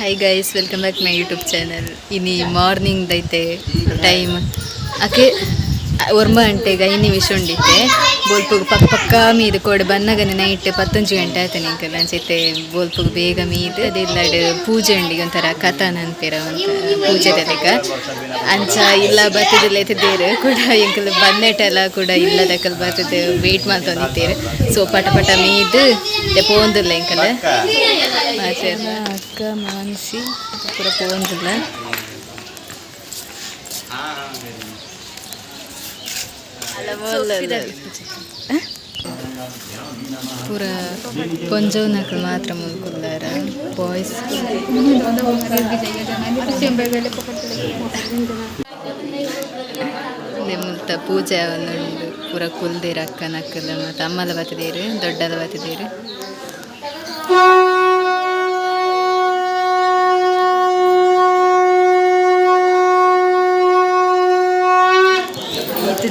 hi guys welcome back my YouTube channel ಇನ್ನು morning ಐತೆ time ಆಕೆ ಒರ್ಮ ಗಂಟೆಗ ಇನ್ನಿ ಉಂಡಿತ್ತೆ ಬೋಲ್ಪುಗ್ ಪಕ್ಕ ಪಕ್ಕ ಮೀದು ಕೊಡು ಬನ್ನಗನೆ ನೈಟ್ ಪತ್ತೊಂಜು ಗಂಟೆ ಆಯ್ತು ನಿಂಗೆ ಅಂಚೈತೆ ಬೋಲ್ಪುಗ್ ಬೇಗ ಮೀದು ಅದೆಲ್ಲಡ್ ಪೂಜೆ ಉಂಡಿಗೆ ಒಂಥರ ಕಥಾ ಅಂತೀರ ಒಂದು ಪೂಜೆ ತಲೆಕ ಅಂಚ ಇಲ್ಲ, ಬರ್ತದಿಲ್ಲ, ಎತ್ತಿದ್ದೇರು ಕೂಡ ಇಂಕಲ್ ಬಂದೆಟೆಲ್ಲ ಕೂಡ ಇಲ್ಲದಕ್ಕಲ್ ಬರ್ತದೆ ವೆಯ್ಟ್ ಮಾಡ್ತೊಂದಿತ್ತೇರು ಸೊ ಪಟ ಪಟ ಮೀದು ಪೋಂದಿಲ್ಲ ಮತ್ತೆ ಅಕ್ಕ, ಮಾನಸಿ, ಪೂರ ಪೋಂದಿಲ್ಲ. ಪೂರ ಪೊಂಜವನಕ್ಲು ಮಾತ್ರ ಮುಲ್ಕುಲ್ಲಾರ ಬಾಯ್ಸ್ ಪೂಜೆ ಒಂದುಂಡು ಪೂರ ಕುಲ್ದಿರ ಅಕ್ಕನ ಅಕ್ಕಲ್ಲ ಮತ್ತು ಅಮ್ಮಲ ಬತ್ತಿದ್ದೀರಿ ದೊಡ್ಡದ ಬತ್ತಿದೇರು? ಇತ್ತು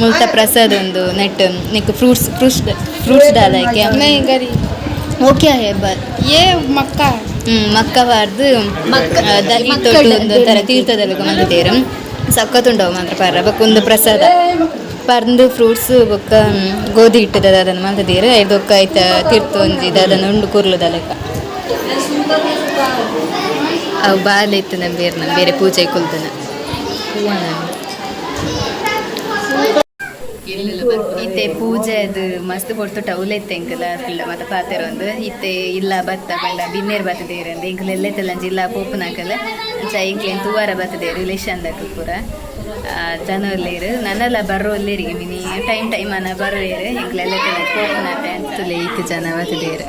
ಮುಲ್ತ ಪ್ರಸಾದ್ ಒಂದು ನೆಟ್ ನೆಕ್ ಫ್ರೂಟ್ಸ್ ಫ್ರೂಟ್ಸ್ ಫ್ರೂಟ್ಸ್ ಡಾಲಾಯ್ಕೆ ಓಕೆ ಹೆಬ್ಬರ್ ಏ ಮಕ್ಕ. ಹ್ಞೂ ಮಕ್ಕ ದಲಿ ತೊಟ್ಟು ಒಂದು ಥರ ತೀರ್ಥದಲ್ಲಿ ಬಂದಿದ್ದೀರು. ಸಕ್ಕತ್ತುಂಡವು ಮಾತ್ರ ಪರ. ಬಕ್ಕೊಂದು ಪ್ರಸಾದ. ಪರ್ಂದು ಫ್ರೂಟ್ಸ್ ಬೊಕ್ಕ ಗೋಧಿ ಹಿಟ್ಟದ ಅದನ್ನು ಮಂತದೀರು ಇದೊಕ್ಕ ಆಯ್ತಾ ತೀರ್ಥ ಒಂಜಿ ಅದನ್ನು ಉಂಡು ಕೂರ್ಲದ ಲೆಕ್ಕ ಅವು ಬಾಲ ಇತ್ತು ನಮ್ಮ ಬೇರೆ ನಮ್ಮ ಬೇರೆ ಪೂಜೆ ಕುಲ್ದನ ಇತ್ತೆ ಪೂಜೆ ಅದು ಮಸ್ತ್ ಕೊಡ್ತು, ಟೌಲ್ ಇತ್ತೆ ಎಂಕಲ ಇಲ್ಲ ಮತ್ತೆ ಪಾತೆರ ಒಂದು. ಇತ್ತೆ ಇಲ್ಲ ಬತ್ತ ಬಂಡ ಬಿನ್ನೇರ್ ಬತ್ತದೇರು ಅಂದ. ಎಂಕಲ್ ಎಲ್ಲೆತ್ತಲ್ಲ ಇಲ್ಲ ಪೋಪುನಾಕಲ್ಲ ಎಂಕ್ಲೇನ್ ತೂವಾರ ಬತ್ತದೇರು ರಿಲೇಷನ್ ದಕ್ಕ ಪೂರ. ಜನರ್ಲೇರು ನನ್ನೆಲ್ಲ ಬರೋಲ್ಲೇರಿಗೆ ಮಿನಿ. ಟೈಮ್ ಟೈಮ್ ಅನ್ನ ಬರೋರು ಎಂಕ್ಲೆಲ್ಲ ಪೋಪುನಾಟ ಅಂತಲೇ ಇತ್ತು ಜನ ಬತ್ತದೇರು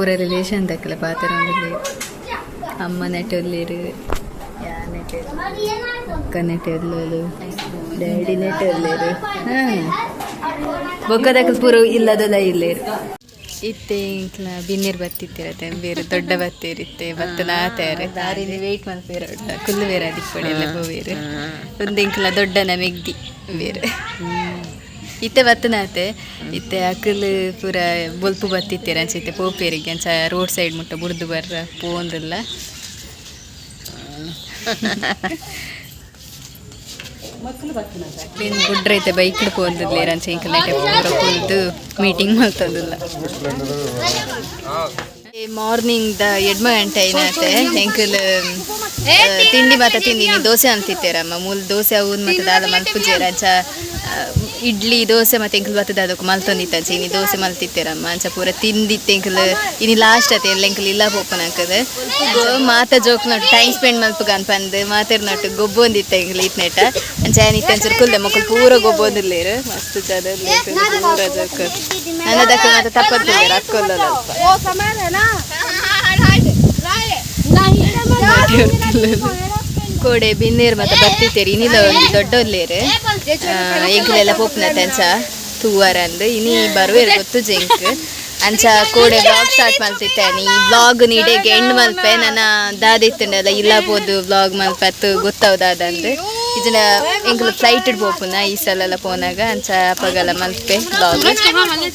ಪೂರ ರಿಲೇಷನ್ ತಕ್ಕಲ್ಲ ಪಾತೆರ ಒಂದು ಅಮ್ಮ ನೆಟ್ಟೊಲ್ಲೇರು ಯಾ ನೆಟ್ಟರು ಅಕ್ಕ ನೆಟ್ಟರ್ಲೋಲು ಡ್ಯಾಡಿ ನೆಟ್ಟರ್ಲೇರು ಹಾಂ. ಬೊಕ್ಕದಕ್ಕೆ ಪೂರ ಇಲ್ಲದಲ್ಲ ಇಲ್ಲೇರು ಇತ್ತೆ ಇಂಕ್ಲ ಬಿನ್ನೀರ್ ಬತ್ತಿತ್ತಿರತ್ತೆ ಬೇರೆ ದೊಡ್ಡ ಬತ್ತೇರಿತ್ತೆ ಬತ್ತನ ತಯಾರ ದಾರಿಲಿ ವೆಯ್ಟ್ ಮಾಡ್ತೀರ ಕುಲ್ಲು ಬೇರೆ ಕೊಡಿ ಎಲ್ಲ ಬೇರೆ ಒಂದು ಇಂಕ್ಲ ದೊಡ್ಡನ ಮೆಗ್ದಿ ಬೇರೆ. ಇತ್ತೆ ಬತ್ತನಾತೆ ಇತ್ತೆ ಅಕ್ಕಲ್ ಪೂರ ಬೊಲ್ಪು ಬತ್ತಿತ್ತೀರ ಅನ್ಸಿತ್ತೆ ಪೋಪೇರಿಗೆ ಅಂಚ ರೋಡ್ ಸೈಡ್ ಮುಟ್ಟ ಬುಡ್ದು ಬರ್ರ ಪೋಂದಿಲ್ಲ ಕ್ಲೀನ್ ಗುಡ್ರೈತೆ ಬೈಕ್ ಪೋಂದಿಲ್ಲ ಅಂಚ ಇಂಕಲ್ ಪೂರ ಕುಲ್ದು ಮೀಟಿಂಗ್ ಮಾಡ್ತಂದಿಲ್ಲ ಮಾರ್ನಿಂಗ್ ದ ಎಡ್ಮ ಗಂಟೆ ಏನತ್ತೆ ಎಂಕಲ್ ತಿಂಡಿ ಮಾತ ತಿಂದಿನಿ ದೋಸೆ ಅಂತಿತ್ತೇರಮ್ಮ ಮೂಲ ದೋಸೆ ಅವನ್ ಮತ್ತೆ ದಾದ ಮಲ್ಪುಜೇರ ಅಂಚ ಆ, ಇಡ್ಲಿ ದೋಸೆ ಮತ್ತೆ ಎಂಕಲ್ ಬರ್ತದೆ. ಅದಕ್ಕೆ ಮಲ್ತೊಂದಿತ್ತಂಚೆ ಇನ್ನು ದೋಸೆ ಮಲ್ತಿತ್ತೇರಮ್ಮ ಅಂಚ ಪೂರ ತಿಂದಿತ್ತೆ ಎಂಕಲ್. ಇನ್ನು ಲಾಸ್ಟ್ ಆತ ಎಲ್ಲ ಎಂಕಲ್ ಇಲ್ಲ ಓಪನ್ ಆಗ್ತದೆ. ಮಾತ ಜೋಕ್ ನೋಟು ಟೈಮ್ ಸ್ಪೆಂಡ್ ಮಲ್ಪಗ ಅನ್ಪಂದು ಮಾತಾಡ್ ನೋಟು ಗೊಬ್ಬೊಂದಿತ್ತ ಎಂಕಲ್ ಇತ್ ನೆಟ ಅಂಚ ಏನಿತ್ತು ಅಂಚೂರು ಕುಲ್ದೆ ಮಕ್ಕಳು ಪೂರ ಗೊಬ್ಬೊಂದಿಲ್ಲೇರು ಮಸ್ತ್ ಜದ ಪೂರ ಜೋಕ್. ನನ್ನ ಅದಕ್ಕೆ ಮತ್ತೆ ತಪ್ಪತ್ತಿದ್ದಾರೆ ಅಕ್ಕೊಲ್ಲ ಅಲ್ಪ. ಕೋಡೆ ಬಿನ್ನೇರು ಮತ್ತೆ ಬರ್ತಿತ್ತೇರಿ. ಇನ್ನಿಲ್ಲ ಒಂದು ದೊಡ್ಡೊಲ್ಲೇರು ಎಂಕ್ಲೆಲ್ಲ ಪೋಪ್ನ ಅಂಚ ತೂವರ ಅಂದು. ಇನಿ ಬರುವೇರು ಗೊತ್ತು ಜೆಂಕ್. ಅಂಚ ಕೋಡೆ ವ್ಲಾಗ್ ಸ್ಟಾರ್ಟ್ ಮಾಡ್ತಿತ್ತೇನೆ ಈ ವ್ಲಾಗ್ ನೀಡೆಗೆ ಎಂಡ್ ಮಲ್ಪೆ. ನನ್ನ ದಾದಿತ್ತಂಡಲ್ಲ ಇಲ್ಲ ಪೋದು ವ್ಲಾಗ್ ಮಲ್ಪತ್ತು ಗೊತ್ತಾವ್ದಾದ ಅಂದು. ಇದನ್ನ ಎಂಕಲ್ ಫ್ಲೈಟ್ ಪೋಪುನ ಈ ಸಲ ಎಲ್ಲ ಪೋನಾಗ ಅಂಚ ಅಪ್ಪಗಲ್ಲ ಮಲ್ಪೆ ಬ್ಲಾಗ್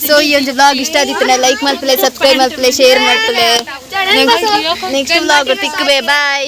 ಸೊ ಈ ಒಂದು ಬ್ಲಾಗ್ ಇಷ್ಟ ಆದಿತ್ತನ ಲೈಕ್ ಮಲ್ಪಲೆ ಸಬ್ಸ್ಕ್ರೈಬ್ ಮಲ್ಪಲೆ ಶೇರ್ ಮಲ್ಪಲೆ. ನೆಕ್ಸ್ಟ್ ಬ್ಲಾಗ್ ತಿಕ್ಕಬೇ ಬಾಯ್